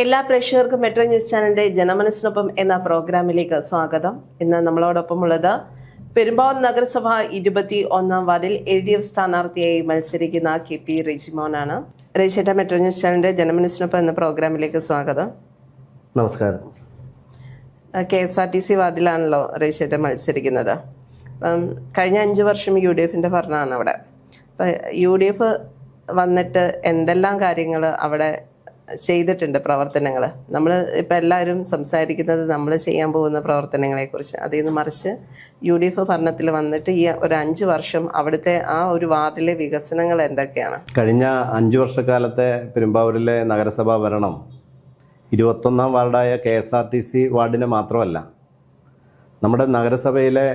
എല്ലാ പ്രേക്ഷകർക്കും metro news ചാനലിന്റെ ജനമനസ്സിനൊപ്പം എന്ന പ്രോഗ്രാമിലേക്ക് സ്വാഗതം. ഇന്ന് നമ്മളോടൊപ്പം നമ്മളോടൊപ്പമുള്ളത് പെരുമ്പാവൂർ നഗരസഭ ഇരുപത്തി ഒന്നാം വാർഡിൽ എൽ ഡി എഫ് സ്ഥാനാർത്ഥിയായി മത്സരിക്കുന്ന കെ പി റെജിമോനാണ്. റേച്ചേട്ട മെട്രോ ന്യൂസ് ചാനലിന്റെ ജനമനസ്സിനൊപ്പം എന്ന പ്രോഗ്രാമിലേക്ക് സ്വാഗതം. നമസ്കാരം. K S R T C വാർഡിലാണല്ലോ റേച്ചേട്ട മത്സരിക്കുന്നത്. കഴിഞ്ഞ അഞ്ച് വർഷം യു ഡി എഫിന്റെ ഭരണമാണ് അവിടെ. യു ഡി എഫ് വന്നിട്ട് എന്തെല്ലാം കാര്യങ്ങൾ അവിടെ ചെയ്തിട്ടുണ്ട് പ്രവർത്തനങ്ങൾ നമ്മൾ ഇപ്പം എല്ലാവരും സംസാരിക്കുന്നത് നമ്മൾ ചെയ്യാൻ പോകുന്ന പ്രവർത്തനങ്ങളെക്കുറിച്ച്. അതിൽ നിന്ന് മറിച്ച് യു ഡി എഫ് ഭരണത്തിൽ വന്നിട്ട് ഈ ഒരു അഞ്ച് വർഷം അവിടുത്തെ ആ ഒരു വാർഡിലെ വികസനങ്ങൾ എന്തൊക്കെയാണ്? കഴിഞ്ഞ അഞ്ച് വർഷക്കാലത്തെ പെരുമ്പാവൂരിലെ നഗരസഭാ ഭരണം ഇരുപത്തൊന്നാം വാർഡായ K S R T C വാർഡിനെ മാത്രമല്ല നമ്മുടെ നഗരസഭയിലെ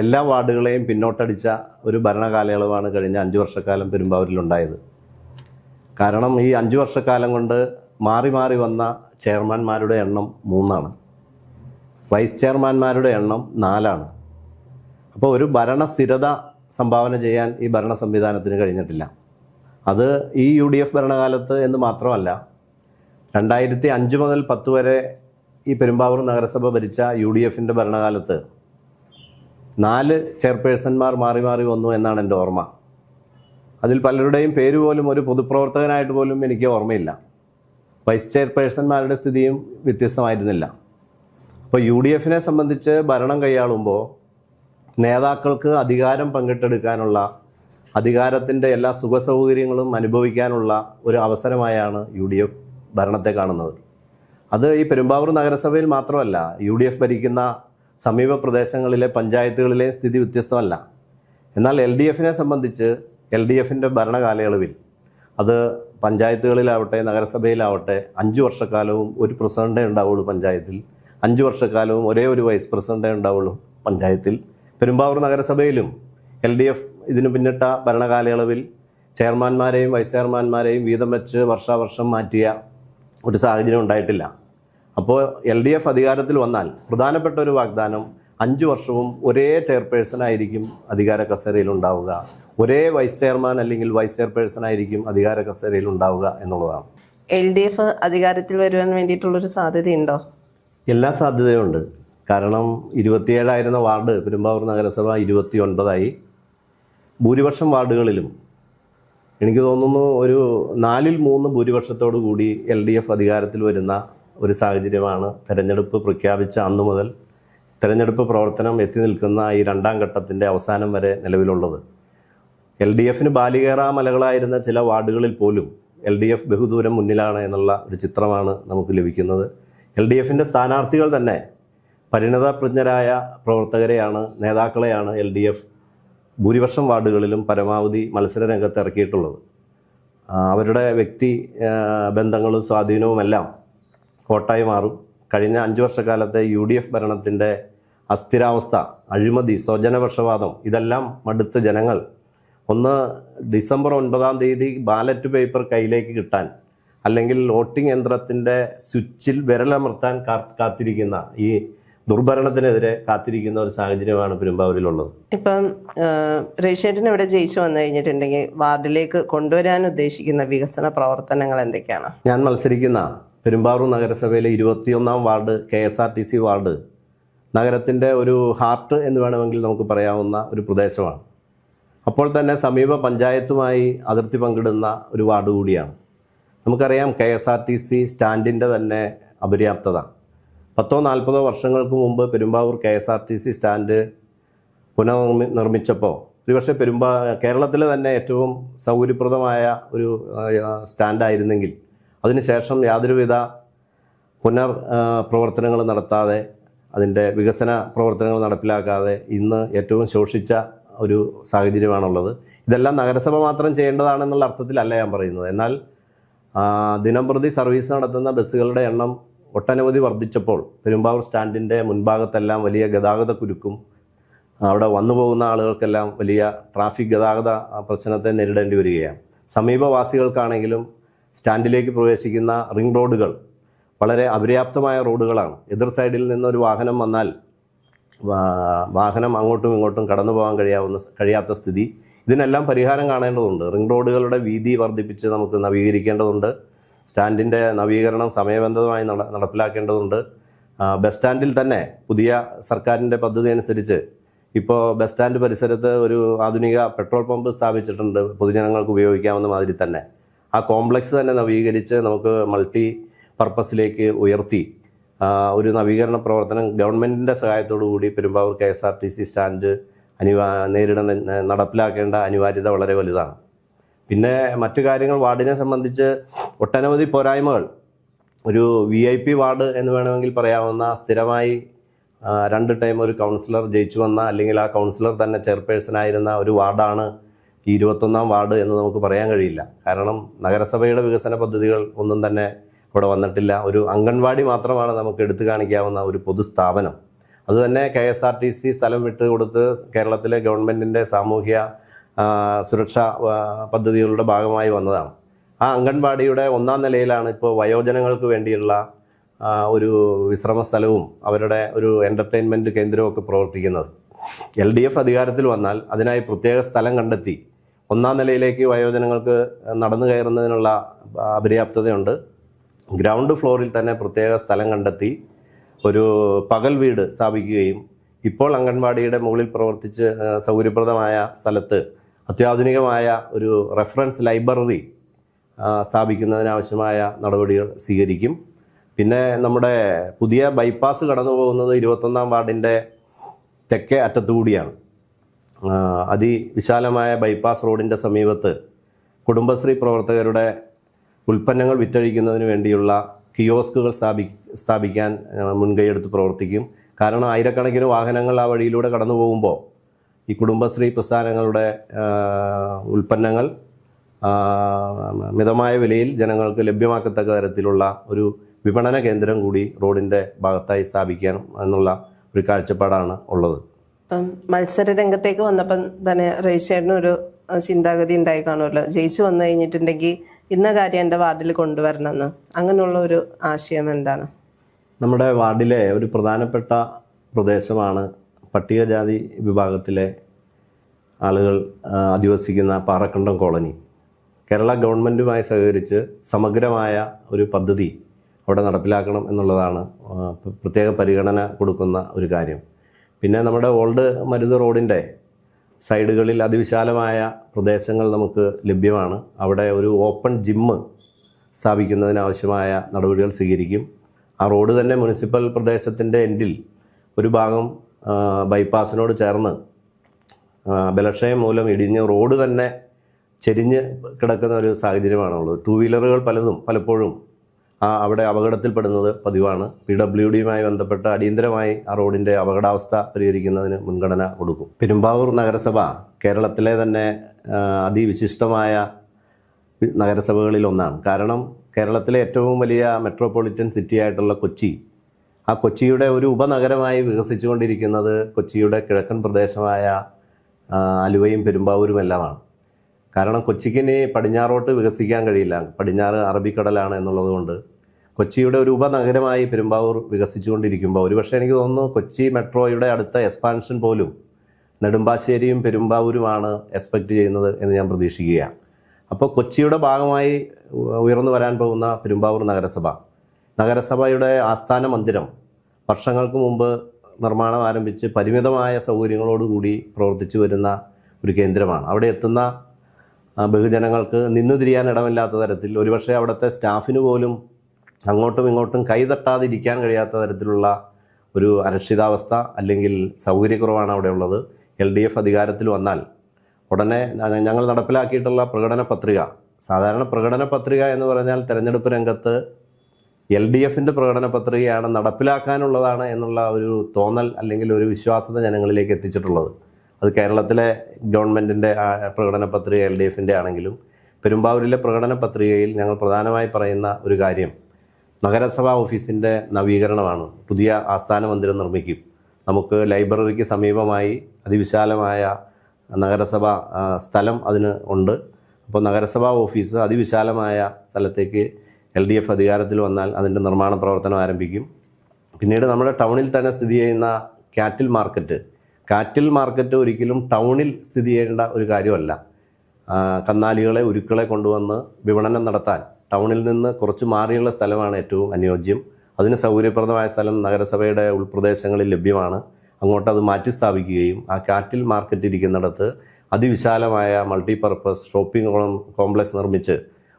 എല്ലാ വാർഡുകളെയും പിന്നോട്ടടിച്ച ഒരു ഭരണകാലയളവാണ് കഴിഞ്ഞ അഞ്ച് വർഷക്കാലം പെരുമ്പാവൂരിലുണ്ടായത്. കാരണം ഈ അഞ്ച് വർഷക്കാലം കൊണ്ട് മാറി മാറി വന്ന ചെയർമാൻമാരുടെ എണ്ണം മൂന്നാണ്. വൈസ് ചെയർമാൻമാരുടെ എണ്ണം നാലാണ്. അപ്പോൾ ഒരു ഭരണസ്ഥിരത സംഭാവന ചെയ്യാൻ ഈ ഭരണ സംവിധാനത്തിന് കഴിഞ്ഞിട്ടില്ല. അത് ഈ യു ഡി എഫ് ഭരണകാലത്ത് എന്ന് മാത്രമല്ല രണ്ടായിരത്തി അഞ്ച് മുതൽ പത്ത് വരെ ഈ പെരുമ്പാവൂർ നഗരസഭ ഭരിച്ച യു ഡി എഫിന്റെ ഭരണകാലത്ത് നാല് ചെയർപേഴ്സൺമാർ മാറി മാറി വന്നു എന്നാണ് എന്റെ ഓർമ്മ. അതിൽ പലരുടെയും പേര് പോലും ഒരു പൊതുപ്രവർത്തകനായിട്ട് പോലും എനിക്ക് ഓർമ്മയില്ല. വൈസ് ചെയർപേഴ്സൺമാരുടെ സ്ഥിതിയും വ്യത്യസ്തമായിരുന്നില്ല. അപ്പോൾ യു ഡി എഫിനെ സംബന്ധിച്ച് ഭരണം കൈയാളുമ്പോൾ നേതാക്കൾക്ക് അധികാരം പങ്കിട്ടെടുക്കാനുള്ള അധികാരത്തിന്റെ എല്ലാ സുഖസൗകര്യങ്ങളും അനുഭവിക്കാനുള്ള ഒരു അവസരമായാണ് യു ഡി എഫ് ഭരണത്തെ കാണുന്നത്. അത് ഈ പെരുമ്പാവൂർ നഗരസഭയിൽ മാത്രമല്ല യു ഡി എഫ് ഭരിക്കുന്ന സമീപ പ്രദേശങ്ങളിലെ പഞ്ചായത്തുകളിലെ സ്ഥിതി വ്യത്യസ്തമല്ല. എന്നാൽ എൽ ഡി എഫിനെ സംബന്ധിച്ച് എൽ ഡി എഫിന്റെ ഭരണകാലയളവിൽ അത് പഞ്ചായത്തുകളിലാവട്ടെ നഗരസഭയിലാവട്ടെ അഞ്ച് വർഷക്കാലവും ഒരു പ്രസിഡന്റേ ഉണ്ടാവുള്ളൂ പഞ്ചായത്തിൽ. അഞ്ച് വർഷക്കാലവും ഒരേ ഒരു വൈസ് പ്രസിഡന്റേ ഉണ്ടാവുള്ളൂ പഞ്ചായത്തിൽ. പെരുമ്പാവൂർ നഗരസഭയിലും എൽ ഡി എഫ് ഇതിന് പിന്നിട്ട ഭരണകാലയളവിൽ ചെയർമാന്മാരെയും വൈസ് ചെയർമാന്മാരെയും വീതം വെച്ച് വർഷാവർഷം മാറ്റിയ ഒരു സാഹചര്യം ഉണ്ടായിട്ടില്ല. അപ്പോൾ എൽ ഡി എഫ് അധികാരത്തിൽ വന്നാൽ പ്രധാനപ്പെട്ട ഒരു വാഗ്ദാനം അഞ്ച് വർഷവും ഒരേ ചെയർപേഴ്സൺ ആയിരിക്കും അധികാര കസേരയിൽ ഉണ്ടാവുക. ഒരേ വൈസ് ചെയർമാൻ അല്ലെങ്കിൽ വൈസ് ചെയർപേഴ്സൺ ആയിരിക്കും അധികാര കസേരയിൽ ഉണ്ടാവുക എന്നുള്ളതാണ്. എൽ ഡി എഫ് അധികാരത്തിൽ വരുവാൻ വേണ്ടിയിട്ടുള്ളൊരു സാധ്യതയുണ്ടോ? എല്ലാ സാധ്യതയുണ്ട് കാരണം ഇരുപത്തിയേഴായിരുന്ന വാർഡ് പെരുമ്പാവൂർ നഗരസഭ ഇരുപത്തി ഒൻപതായി ഭൂരിപക്ഷം വാർഡുകളിലും എനിക്ക് തോന്നുന്നു ഒരു നാലിൽ മൂന്ന് ഭൂരിപക്ഷത്തോടു കൂടി എൽ ഡി എഫ് അധികാരത്തിൽ വരുന്ന ഒരു സാഹചര്യമാണ് തെരഞ്ഞെടുപ്പ് പ്രഖ്യാപിച്ച അന്നു മുതൽ തെരഞ്ഞെടുപ്പ് പ്രവർത്തനം എത്തി നിൽക്കുന്ന ഈ രണ്ടാം ഘട്ടത്തിന്റെ അവസാനം വരെ നിലവിലുള്ളത്. എൽ ഡി എഫിന് ബാലികേറ മലകളായിരുന്ന ചില വാർഡുകളിൽ പോലും എൽ ഡി എഫ് ബഹുദൂരം മുന്നിലാണ് എന്നുള്ള ഒരു ചിത്രമാണ് നമുക്ക് ലഭിക്കുന്നത്. എൽ ഡി എഫിന്റെ സ്ഥാനാർത്ഥികൾ തന്നെ പരിണതപ്രജ്ഞരായ പ്രവർത്തകരെയാണ് നേതാക്കളെയാണ് എൽ ഡി എഫ് ഭൂരിപക്ഷം വാർഡുകളിലും പരമാവധി മത്സര രംഗത്ത് ഇറക്കിയിട്ടുള്ളത്. അവരുടെ വ്യക്തി ബന്ധങ്ങളും സ്വാധീനവുമെല്ലാം കോട്ടായി മാറും. കഴിഞ്ഞ അഞ്ച് വർഷക്കാലത്തെ യു ഡി എഫ് ഭരണത്തിന്റെ അസ്ഥിരാവസ്ഥ അഴിമതി സ്വജനപക്ഷപാതം ഇതെല്ലാം മടുത്ത ജനങ്ങൾ ഒന്ന് ഡിസംബർ ഒൻപതാം തീയതി ബാലറ്റ് പേപ്പർ കയ്യിലേക്ക് കിട്ടാൻ അല്ലെങ്കിൽ വോട്ടിംഗ് യന്ത്രത്തിന്റെ സ്വിച്ചിൽ വിരലമർത്താൻ കാത്തിരിക്കുന്ന ഈ ദുർഭരണത്തിനെതിരെ കാത്തിരിക്കുന്ന ഒരു സാഹചര്യമാണ് പെരുമ്പാവൂരിലുള്ളത്. ഇപ്പം റേഷ്യേട്ടൻ ഇവിടെ ജയിച്ചു വന്നു കഴിഞ്ഞിട്ടുണ്ടെങ്കിൽ വാർഡിലേക്ക് കൊണ്ടുവരാൻ ഉദ്ദേശിക്കുന്ന വികസന പ്രവർത്തനങ്ങൾ എന്തൊക്കെയാണ്? ഞാൻ മത്സരിക്കുന്ന പെരുമ്പാവൂർ നഗരസഭയിലെ ഇരുപത്തിയൊന്നാം ward K S R T C ward നഗരത്തിന്റെ ഒരു ഹാർട്ട് എന്ന് വേണമെങ്കിൽ നമുക്ക് പറയാവുന്ന ഒരു പ്രദേശമാണ്. അപ്പോൾ തന്നെ സമീപ പഞ്ചായത്തുമായി അതിർത്തി പങ്കിടുന്ന ഒരു വാർഡ് കൂടിയാണ്. നമുക്കറിയാം K S R T C സ്റ്റാൻഡിന്റെ തന്നെ അപര്യാപ്തത. പത്തോ നാൽപ്പതോ വർഷങ്ങൾക്ക് മുമ്പ് Perumbavoor K S R T C stand പുനർനിർമ്മി നിർമ്മിച്ചപ്പോൾ ഒരുപക്ഷെ പെരുമ്പാ കേരളത്തിലെ തന്നെ ഏറ്റവും സൗകര്യപ്രദമായ ഒരു സ്റ്റാൻഡായിരുന്നെങ്കിൽ അതിനുശേഷം യാതൊരുവിധ പുനർ പ്രവർത്തനങ്ങൾ നടത്താതെ അതിന്റെ വികസന പ്രവർത്തനങ്ങൾ നടപ്പിലാക്കാതെ ഇന്ന് ഏറ്റവും ശോഷിച്ച ഒരു സാഹചര്യമാണുള്ളത്. ഇതെല്ലാം നഗരസഭ മാത്രം ചെയ്യേണ്ടതാണെന്നുള്ള അർത്ഥത്തിലല്ല ഞാൻ പറയുന്നത്. എന്നാൽ ദിനം ദിനംപ്രതി സർവീസ് നടത്തുന്ന ബസ്സുകളുടെ എണ്ണം ഒട്ടനവധി വർദ്ധിച്ചപ്പോൾ പെരുമ്പാവൂർ സ്റ്റാൻഡിന്റെ മുൻഭാഗത്തെല്ലാം വലിയ ഗതാഗത കുരുക്കും അവിടെ വന്നു പോകുന്ന ആളുകൾക്കെല്ലാം വലിയ ട്രാഫിക് ഗതാഗത പ്രശ്നത്തെ നേരിടേണ്ടി വരികയാണ്. സമീപവാസികൾക്കാണെങ്കിലും സ്റ്റാൻഡിലേക്ക് പ്രവേശിക്കുന്ന റിംഗ് റോഡുകൾ വളരെ അപര്യാപ്തമായ റോഡുകളാണ്. എതിർ സൈഡിൽ നിന്നൊരു വാഹനം വന്നാൽ വാഹനം അങ്ങോട്ടും ഇങ്ങോട്ടും കടന്നു പോകാൻ കഴിയാവുന്ന കഴിയാത്ത സ്ഥിതി. ഇതിനെല്ലാം പരിഹാരം കാണേണ്ടതുണ്ട്. റിംഗ് റോഡുകളുടെ വീതി വർദ്ധിപ്പിച്ച് നമുക്ക് നവീകരിക്കേണ്ടതുണ്ട്. സ്റ്റാൻഡിന്റെ നവീകരണം സമയബന്ധമായി നട നടപ്പിലാക്കേണ്ടതുണ്ട്. ബസ് സ്റ്റാൻഡിൽ തന്നെ പുതിയ സർക്കാരിന്റെ പദ്ധതി അനുസരിച്ച് ഇപ്പോൾ ബസ് സ്റ്റാൻഡ് പരിസരത്ത് ഒരു ആധുനിക പെട്രോൾ പമ്പ് സ്ഥാപിച്ചിട്ടുണ്ട്. പൊതുജനങ്ങൾക്ക് ഉപയോഗിക്കാവുന്ന മാതിരി തന്നെ. ആ കോംപ്ലക്സ് തന്നെ നവീകരിച്ച് നമുക്ക് മൾട്ടി പർപ്പസിലേക്ക് ഉയർത്തി ഒരു നവീകരണ പ്രവർത്തനം ഗവൺമെന്റിന്റെ കൂടി Perumbavoor K S R T C stand അനിവാ നേരിടുന്ന നടപ്പിലാക്കേണ്ട അനിവാര്യത വളരെ വലുതാണ്. പിന്നെ മറ്റു കാര്യങ്ങൾ വാർഡിനെ സംബന്ധിച്ച് ഒട്ടനവധി പോരായ്മകൾ. ഒരു വി ഐ പി വാർഡ് എന്ന് വേണമെങ്കിൽ പറയാവുന്ന സ്ഥിരമായി രണ്ട് ടൈം ഒരു കൗൺസിലർ ജയിച്ചു വന്ന അല്ലെങ്കിൽ ആ കൗൺസിലർ തന്നെ ചെയർപേഴ്സൺ ആയിരുന്ന ഒരു വാർഡാണ് ഈ ഇരുപത്തൊന്നാം വാർഡ് എന്ന് നമുക്ക് പറയാൻ കഴിയില്ല. കാരണം നഗരസഭയുടെ വികസന പദ്ധതികൾ ഒന്നും തന്നെ ഇവിടെ വന്നിട്ടില്ല. ഒരു അംഗൻവാടി മാത്രമാണ് നമുക്ക് എടുത്തു കാണിക്കാവുന്ന ഒരു പൊതുസ്ഥാപനം. അതുതന്നെ K S R T C സ്ഥലം വിട്ട് കൊടുത്ത് കേരളത്തിലെ ഗവൺമെന്റിന്റെ സാമൂഹ്യ സുരക്ഷാ പദ്ധതികളുടെ ഭാഗമായി വന്നതാണ്. ആ അംഗൻവാടിയുടെ ഒന്നാം നിലയിലാണ് ഇപ്പോൾ വയോജനങ്ങൾക്ക് വേണ്ടിയുള്ള ഒരു വിശ്രമ സ്ഥലവും അവരുടെ ഒരു എന്റർടൈൻമെന്റ് കേന്ദ്രവും ഒക്കെ പ്രവർത്തിക്കുന്നത്. എൽ ഡി എഫ് അധികാരത്തിൽ വന്നാൽ അതിനായി പ്രത്യേക സ്ഥലം കണ്ടെത്തി. ഒന്നാം നിലയിലേക്ക് വയോജനങ്ങൾക്ക് നടന്നു കയറുന്നതിനുള്ള അപര്യാപ്തതയുണ്ട്. ഗ്രൗണ്ട് ഫ്ലോറിൽ തന്നെ പ്രത്യേക സ്ഥലം കണ്ടെത്തി ഒരു പകൽ വീട് സ്ഥാപിക്കുകയും ഇപ്പോൾ അംഗൻവാടിയുടെ മുകളിൽ പ്രവർത്തിച്ച് സൗകര്യപ്രദമായ സ്ഥലത്ത് അത്യാധുനികമായ ഒരു റെഫറൻസ് ലൈബ്രറി സ്ഥാപിക്കുന്നതിനാവശ്യമായ നടപടികൾ സ്വീകരിക്കും. പിന്നെ നമ്മുടെ പുതിയ ബൈപ്പാസ് കടന്നു പോകുന്നത് ഇരുപത്തൊന്നാം വാർഡിന്റെ തെക്കേ അറ്റത്തുകൂടിയാണ് അതിവിശാലമായ ബൈപ്പാസ് റോഡിന്റെ സമീപത്ത് കുടുംബശ്രീ പ്രവർത്തകരുടെ ഉൽപ്പന്നങ്ങൾ വിറ്റഴിക്കുന്നതിന് വേണ്ടിയുള്ള കിയോസ്കുകൾ സ്ഥാപി സ്ഥാപിക്കാൻ മുൻകൈയെടുത്ത് പ്രവർത്തിക്കും. കാരണം ആയിരക്കണക്കിന് വാഹനങ്ങൾ ആ വഴിയിലൂടെ കടന്നു പോകുമ്പോൾ ഈ കുടുംബശ്രീ പ്രസ്ഥാനങ്ങളുടെ ഉൽപ്പന്നങ്ങൾ മിതമായ വിലയിൽ ജനങ്ങൾക്ക് ലഭ്യമാക്കത്തക്ക തരത്തിലുള്ള ഒരു വിപണന കേന്ദ്രം കൂടി റോഡിന്റെ ഭാഗത്തായി സ്ഥാപിക്കാൻ എന്നുള്ള ഒരു കാഴ്ചപ്പാടാണ് ഉള്ളത്. മത്സര രംഗത്തേക്ക് വന്നപ്പം തന്നെ അഹ് ചിന്താഗതി ഉണ്ടായി കാണുമല്ലോ. ജയിച്ചു വന്നു കഴിഞ്ഞിട്ടുണ്ടെങ്കിൽ ഇന്ന കാര്യം എന്റെ വാർഡിൽ കൊണ്ടുവരണമെന്ന്. അങ്ങനെയുള്ള ഒരു ആശയം എന്താണ്? നമ്മുടെ വാർഡിലെ ഒരു പ്രധാനപ്പെട്ട പ്രദേശമാണ് പട്ടികജാതി വിഭാഗത്തിലെ ആളുകൾ അധിവസിക്കുന്ന പാറക്കണ്ടം കോളനി. കേരള ഗവൺമെന്റുമായി സഹകരിച്ച് സമഗ്രമായ ഒരു പദ്ധതി അവിടെ നടപ്പിലാക്കണം എന്നുള്ളതാണ് പ്രത്യേക പരിഗണന കൊടുക്കുന്ന ഒരു കാര്യം. പിന്നെ നമ്മുടെ ഓൾഡ് മരുത് റോഡിന്റെ സൈഡുകളിൽ അതിവിശാലമായ പ്രദേശങ്ങൾ നമുക്ക് ലഭ്യമാണ്. അവിടെ ഒരു ഓപ്പൺ ജിമ്മ് സ്ഥാപിക്കുന്നതിനാവശ്യമായ നടപടികൾ സ്വീകരിക്കും. ആ റോഡ് തന്നെ മുനിസിപ്പൽ പ്രദേശത്തിന്റെ എൻഡിൽ ഒരു ഭാഗം ബൈപ്പാസിനോട് ചേർന്ന് ബലക്ഷയം മൂലം ഇടിഞ്ഞ് റോഡ് തന്നെ ചെരിഞ്ഞ് കിടക്കുന്ന ഒരു സാഹചര്യമാണുള്ളത്. ടു വീലറുകൾ പലതും പലപ്പോഴും അവിടെ അപകടത്തിൽപ്പെടുന്നത് പതിവാണ്. പി ഡബ്ല്യു ഡിയുമായി ബന്ധപ്പെട്ട് അടിയന്തരമായി ആ റോഡിന്റെ അപകടാവസ്ഥ പരിഹരിക്കുന്നതിന് മുൻഗണന കൊടുക്കും. പെരുമ്പാവൂർ നഗരസഭ കേരളത്തിലെ തന്നെ അതിവിശിഷ്ടമായ നഗരസഭകളിൽ ഒന്നാണ് കാരണം കേരളത്തിലെ ഏറ്റവും വലിയ മെട്രോപൊളിറ്റൻ സിറ്റി ആയിട്ടുള്ള കൊച്ചി ആ കൊച്ചിയുടെ ഒരു ഉപനഗരമായി വികസിച്ചുകൊണ്ടിരിക്കുന്നത് കൊച്ചിയുടെ കിഴക്കൻ പ്രദേശമായ അലുവയും ആലുവയും പെരുമ്പാവൂരും എല്ലാമാണ് കാരണം കൊച്ചിക്കിനി പടിഞ്ഞാറോട്ട് വികസിക്കാൻ കഴിയില്ല. പടിഞ്ഞാറ് അറബിക്കടലാണ് എന്നുള്ളതുകൊണ്ട് കൊച്ചിയുടെ ഒരു ഉപനഗരമായി പെരുമ്പാവൂർ വികസിച്ചുകൊണ്ടിരിക്കുമ്പോൾ ഒരുപക്ഷെ എനിക്ക് തോന്നുന്നു കൊച്ചി മെട്രോയുടെ അടുത്ത എക്സ്പാൻഷൻ പോലും നെടുമ്പാശ്ശേരിയും പെരുമ്പാവൂരുമാണ് എക്സ്പെക്റ്റ് ചെയ്യുന്നത് എന്ന് ഞാൻ പ്രതീക്ഷിക്കുകയാണ്. അപ്പോൾ കൊച്ചിയുടെ ഭാഗമായി ഉയർന്നു വരാൻ പോകുന്ന പെരുമ്പാവൂർ നഗരസഭ. നഗരസഭയുടെ ആസ്ഥാന മന്ദിരം വർഷങ്ങൾക്ക് മുമ്പ് നിർമ്മാണം ആരംഭിച്ച് പരിമിതമായ സൗകര്യങ്ങളോടുകൂടി പ്രവർത്തിച്ചു വരുന്ന ഒരു കേന്ദ്രമാണ്. അവിടെ എത്തുന്ന ബഹുജനങ്ങൾക്ക് നിന്നു തിരിയാൻ ഇടമില്ലാത്ത തരത്തിൽ ഒരുപക്ഷെ അവിടുത്തെ സ്റ്റാഫിന് പോലും അങ്ങോട്ടും ഇങ്ങോട്ടും കൈതട്ടാതിരിക്കാൻ കഴിയാത്ത തരത്തിലുള്ള ഒരു അരക്ഷിതാവസ്ഥ അല്ലെങ്കിൽ സൗകര്യക്കുറവാണ് അവിടെ ഉള്ളത്. എൽ ഡി എഫ് അധികാരത്തിൽ വന്നാൽ ഉടനെ ഞങ്ങൾ നടപ്പിലാക്കിയിട്ടുള്ള പ്രകടന പത്രിക സാധാരണ പ്രകടന പത്രിക എന്ന് പറഞ്ഞാൽ തെരഞ്ഞെടുപ്പ് രംഗത്ത് എൽ ഡി എഫിന്റെ പ്രകടന പത്രികയാണ് നടപ്പിലാക്കാനുള്ളതാണ് എന്നുള്ള ഒരു തോന്നൽ അല്ലെങ്കിൽ ഒരു വിശ്വാസത ജനങ്ങളിലേക്ക് എത്തിച്ചിട്ടുള്ളത്. അത് കേരളത്തിലെ ഗവൺമെന്റിന്റെ പ്രകടന പത്രിക എൽ ഡി എഫിന്റെ ആണെങ്കിലും പെരുമ്പാവൂരിലെ പ്രകടന പത്രികയിൽ ഞങ്ങൾ പ്രധാനമായി പറയുന്ന ഒരു കാര്യം നഗരസഭാ ഓഫീസിന്റെ നവീകരണമാണ്. പുതിയ ആസ്ഥാന മന്ദിരം നിർമ്മിക്കും. നമുക്ക് ലൈബ്രറിക്ക് സമീപമായി അതിവിശാലമായ നഗരസഭാ സ്ഥലം അതിന് ഉണ്ട്. അപ്പോൾ നഗരസഭാ ഓഫീസ് അതിവിശാലമായ സ്ഥലത്തേക്ക് എൽ ഡി എഫ് അധികാരത്തിൽ വന്നാൽ അതിന്റെ നിർമ്മാണ പ്രവർത്തനം ആരംഭിക്കും. പിന്നീട് നമ്മുടെ ടൗണിൽ തന്നെ സ്ഥിതി ചെയ്യുന്ന കാറ്റിൽ മാർക്കറ്റ് കാറ്റിൽ മാർക്കറ്റ് ഒരിക്കലും ടൗണിൽ സ്ഥിതി ചെയ്യേണ്ട ഒരു കാര്യമല്ല. കന്നാലികളെ ഉരുക്കളെ കൊണ്ടുവന്ന് വിപണനം നടത്താൻ ടൗണിൽ നിന്ന് കുറച്ച് മാറിയുള്ള സ്ഥലമാണ് ഏറ്റവും അനുയോജ്യം. അതിന് സൗകര്യപ്രദമായ സ്ഥലം നഗരസഭയുടെ ഉൾപ്രദേശങ്ങളിൽ ലഭ്യമാണ്. അങ്ങോട്ട് അത് മാറ്റി സ്ഥാപിക്കുകയും ആ കാറ്റിൽ മാർക്കറ്റ് ഇരിക്കുന്നിടത്ത് അതിവിശാലമായ മൾട്ടിപർപ്പസ് ഷോപ്പിംഗ് കോംപ്ലക്സ് നിർമ്മിച്ച്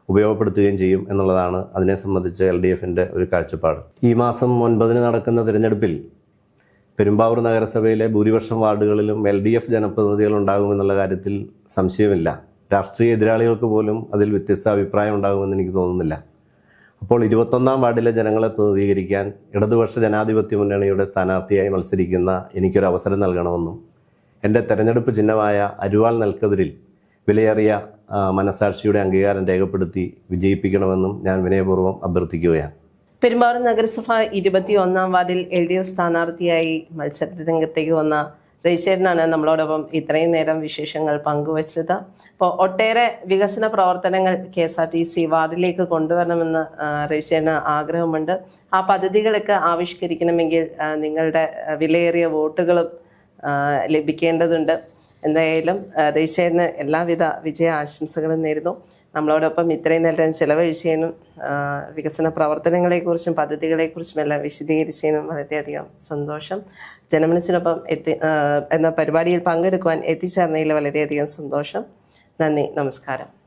ഉപയോഗപ്പെടുത്തുകയും ചെയ്യും എന്നുള്ളതാണ് അതിനെ സംബന്ധിച്ച് എൽ ഡി എഫിന്റെ ഒരു കാഴ്ചപ്പാട്. ഈ മാസം ഒൻപതിന് നടക്കുന്ന തിരഞ്ഞെടുപ്പിൽ പെരുമ്പാവൂർ നഗരസഭയിലെ ഭൂരിപക്ഷം വാർഡുകളിലും എൽ ഡി എഫ് ജനപ്രതിനിധികൾ ഉണ്ടാകുമെന്നുള്ള കാര്യത്തിൽ സംശയമില്ല. രാഷ്ട്രീയ എതിരാളികൾക്ക് പോലും അതിൽ വ്യത്യസ്ത അഭിപ്രായം ഉണ്ടാകുമെന്ന് എനിക്ക് തോന്നുന്നില്ല. അപ്പോൾ ഇരുപത്തൊന്നാം വാർഡിലെ ജനങ്ങളെ പ്രതിനിധീകരിക്കാൻ ഇടതുപക്ഷ ജനാധിപത്യ മുന്നണിയുടെ സ്ഥാനാർത്ഥിയായി മത്സരിക്കുന്ന എനിക്കൊരു അവസരം നൽകണമെന്നും എന്റെ തെരഞ്ഞെടുപ്പ് ചിഹ്നമായ അരുവാൾ നൽക്കതിരിൽ വിലയേറിയ മനസാക്ഷിയുടെ അംഗീകാരം രേഖപ്പെടുത്തി വിജയിപ്പിക്കണമെന്നും ഞാൻ വിനയപൂർവം അഭ്യർത്ഥിക്കുകയാണ്. പെരുമ്പാവൂർ നഗരസഭ ഇരുപത്തി ഒന്നാം വാർഡിൽ എൽ ഡി എഫ് സ്ഥാനാർത്ഥിയായി മത്സര രംഗത്തേക്ക് വന്ന രവിശേഖരനാണ് നമ്മളോടൊപ്പം ഇത്രയും നേരം വിശേഷങ്ങൾ പങ്കുവച്ചത്. അപ്പോൾ ഒട്ടേറെ വികസന പ്രവർത്തനങ്ങൾ K S R T C വാർഡിലേക്ക് കൊണ്ടുവരണമെന്ന് ആ, രവിശേഖരന് ആഗ്രഹമുണ്ട്. ആ പദ്ധതികളൊക്കെ ആവിഷ്കരിക്കണമെങ്കിൽ നിങ്ങളുടെ വിലയേറിയ വോട്ടുകളും ലഭിക്കേണ്ടതുണ്ട്. എന്തായാലും ആ, രവിശേഖരന് എല്ലാവിധ വിജയ ആശംസകളും നേരുന്നു. നമ്മളോടൊപ്പം ഇത്രയും നേരം ചെലവഴിച്ചതിനും വികസന പ്രവർത്തനങ്ങളെക്കുറിച്ചും പദ്ധതികളെക്കുറിച്ചും എല്ലാം വിശദീകരിച്ചതിനും വളരെയധികം സന്തോഷം. ജനമനസ്സിനൊപ്പം എത്തി എന്ന പരിപാടിയിൽ പങ്കെടുക്കുവാൻ എത്തിച്ചേർന്നതിൽ വളരെയധികം സന്തോഷം. നന്ദി നമസ്കാരം.